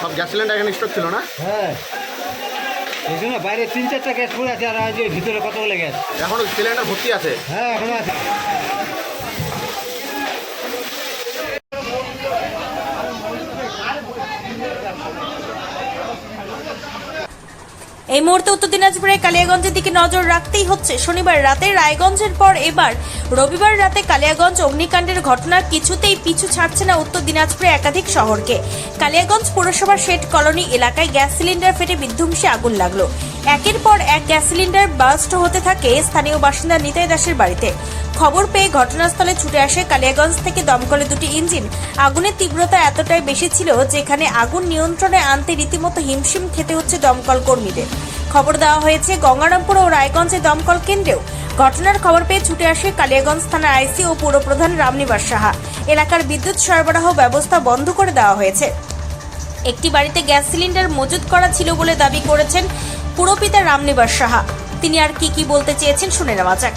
সব gas cylinder এখানে stock ছিল না? হ্যাঁ। এই জন্য বাইরে তিন চারটা গ্যাস পড়ে আছে আর ভিতরে কতগুলো গ্যাস? এখনও সিলিন্ডার ভর্তি আছে? হ্যাঁ এখনও আছে। এই মুহূর্তে উত্তর দিনাজপুরের কালিয়াগঞ্জের দিকে নজর রাখতেই হচ্ছে। শনিবার রাতে রায়গঞ্জের পর এবার রবিবার রাতে কালিয়াগঞ্জ অগ্নিকাণ্ডের ঘটনা কিছুতেই পিছু ছাড়ছে না উত্তর দিনাজপুরে একাধিক শহরকে। কালিয়াগঞ্জ পৌরসভার শেড কলোনি এলাকায় গ্যাস সিলিন্ডার ফেটে বিধ্বংসী আগুন লাগল। একের পর এক গ্যাস সিলিন্ডার বাস্ট হতে থাকে স্থানীয় বাসিন্দা নিতাই দাসের বাড়িতে। খবর পেয়ে ঘটনাস্থলে ছুটে আসে কালিয়াগঞ্জ থেকে দমকলে দুটি ইঞ্জিন। আগুনের তীব্রতা এতটাই বেশি ছিল যেখানে আগুন নিয়ন্ত্রণে আনতে রীতিমতো হিমশিম খেতে হচ্ছে দমকল কর্মীদের। খবর দেওয়া হয়েছে, গঙ্গারামপুর ও রায়গঞ্জে দমকল কেন্দ্রেও ঘটনার খবর পেয়ে ছুটে আসে কালিয়াগঞ্জ থানার আইসি ও পুরপ্রধান রামনিবাস সাহা। এলাকার বিদ্যুৎ সরবরাহ ব্যবস্থা বন্ধ করে দেওয়া হয়েছে। একটি বাড়িতে গ্যাস সিলিন্ডার মজুত করা ছিল বলে দাবি করেছেন পুরপিতা রামনিবাস সাহা। তিনি আর কি কি বলতে চেয়েছেন শুনে নেওয়া যাক।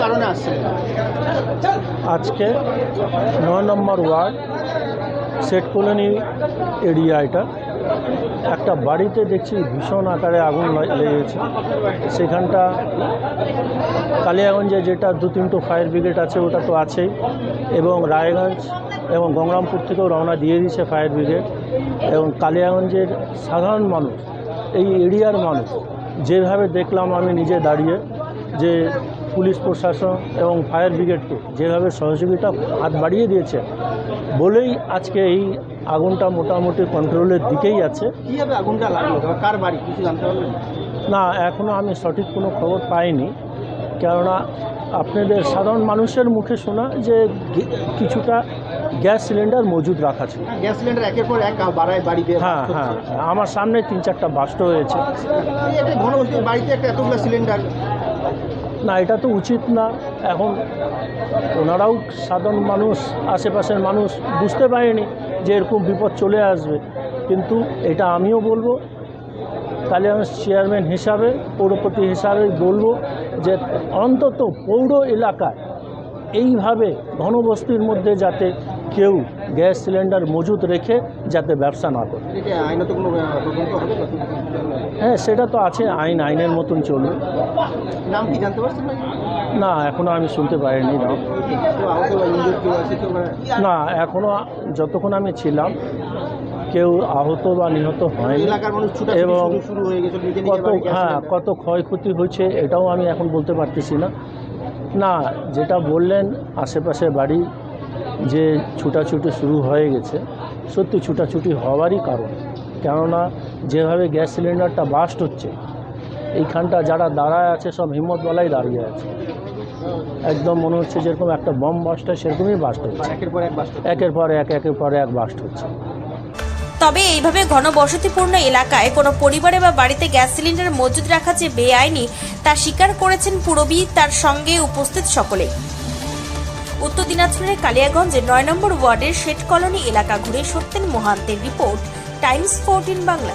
কারণে আসছে। আজকে নয় number ward set colony area এটা। একটা বাড়িতে দেখছি ভীষণ আকারে আগুন লেগেছে। সেখানটা কালিয়াগঞ্জে যেটা দু তিনটো ফায়ার ব্রিগেড আছে, ওটা তো আছেই। এবং রায়গঞ্জ এবং গঙ্গারামপুর থেকেও রওনা দিয়ে দিয়েছে ফায়ার ব্রিগেড। এবং কালিয়াগঞ্জের সাধারণ মানুষ, এই এরিয়ার মানুষ, যেভাবে দেখলাম আমি নিজে দাঁড়িয়ে যে পুলিশ প্রশাসন এবং ফায়ার ব্রিগেডকে যেভাবে সহযোগিতা হাত বাড়িয়ে দিয়েছে বলেই আজকে এই আগুনটা মোটামুটি কন্ট্রোলের দিকেই আছে। কীভাবে আগুনটা লাগল? কার বাড়ি? কিছু জানতে পারলেন? না এখনও আমি সঠিক কোনো খবর পাইনি। কেননা আপনাদের সাধারণ মানুষের মুখে শোনা যে কিছুটা গ্যাস সিলিন্ডার মজুদ রাখা ছিল। গ্যাস সিলিন্ডার একের পর এক বাড়ায় বাড়িতে হ্যাঁ হ্যাঁ আমার সামনে তিন চারটা বাস্ট হয়েছে। একটা ঘনবস্তির বাড়িতে একটা এতগুলো সিলিন্ডার না, এটা তো উচিত না। এখন ওনারাও সাধারণ মানুষ, আশেপাশের মানুষ বুঝতে পারেনি যে এরকম বিপদ চলে আসবে। কিন্তু এটা আমিও বলব, তাহলে আমি চেয়ারম্যান হিসাবে, পৌরপতি হিসাবে বলব যে অন্তত পৌর এলাকায় এইভাবে ঘনবস্তির মধ্যে যাতে কেউ গ্যাস সিলিন্ডার মজুত রেখে যাতে ব্যবসা না করে? হ্যাঁ সেটা তো আছে আইন আইনের মতন চলবে। নাম কি জানতে পারছেন না এখনও আমি শুনতে পারিনি না না এখনও যতক্ষণ আমি ছিলাম কেউ আহত বা নিহত হয়নি। এবং কত হ্যাঁ কত ক্ষয়ক্ষতি হয়েছে এটাও আমি এখন বলতে পারতেছি না। না যেটা বললেন আশেপাশে বাড়ি যে ছুটাছুটি শুরু হয়ে গেছে সত্যি ছুটাছুটি হওয়ারই কারণ। কেননা যেভাবে গ্যাস সিলিন্ডারটা বাস্ট হচ্ছে এইখানটা যারা দাঁড়ায় আছে সব হিম্মতওয়ালাই দাঁড়িয়ে আছে। একদম মনে হচ্ছে যেরকম একটা বম বাস্ট হয় সেরকমই বাস্ট হচ্ছে। একের পর এক একের পর এক একের পর এক বাস্ট হচ্ছে। তবে এইভাবে ঘনবসতিপূর্ণ এলাকায় কোনো পরিবারে বা বাড়িতে গ্যাস সিলিন্ডার মজুদ রাখা যে বেআইনি তা স্বীকার করেছেন পুরবী তার সঙ্গে উপস্থিত সকলে উত্তর দিনাজপুরের কালিয়াগঞ্জে নয় নম্বর ওয়ার্ডের শেঠ কলোনি এলাকা ঘুরে সত্যেন মোহান্তের রিপোর্ট, টাইমস ফোরটিন বাংলা।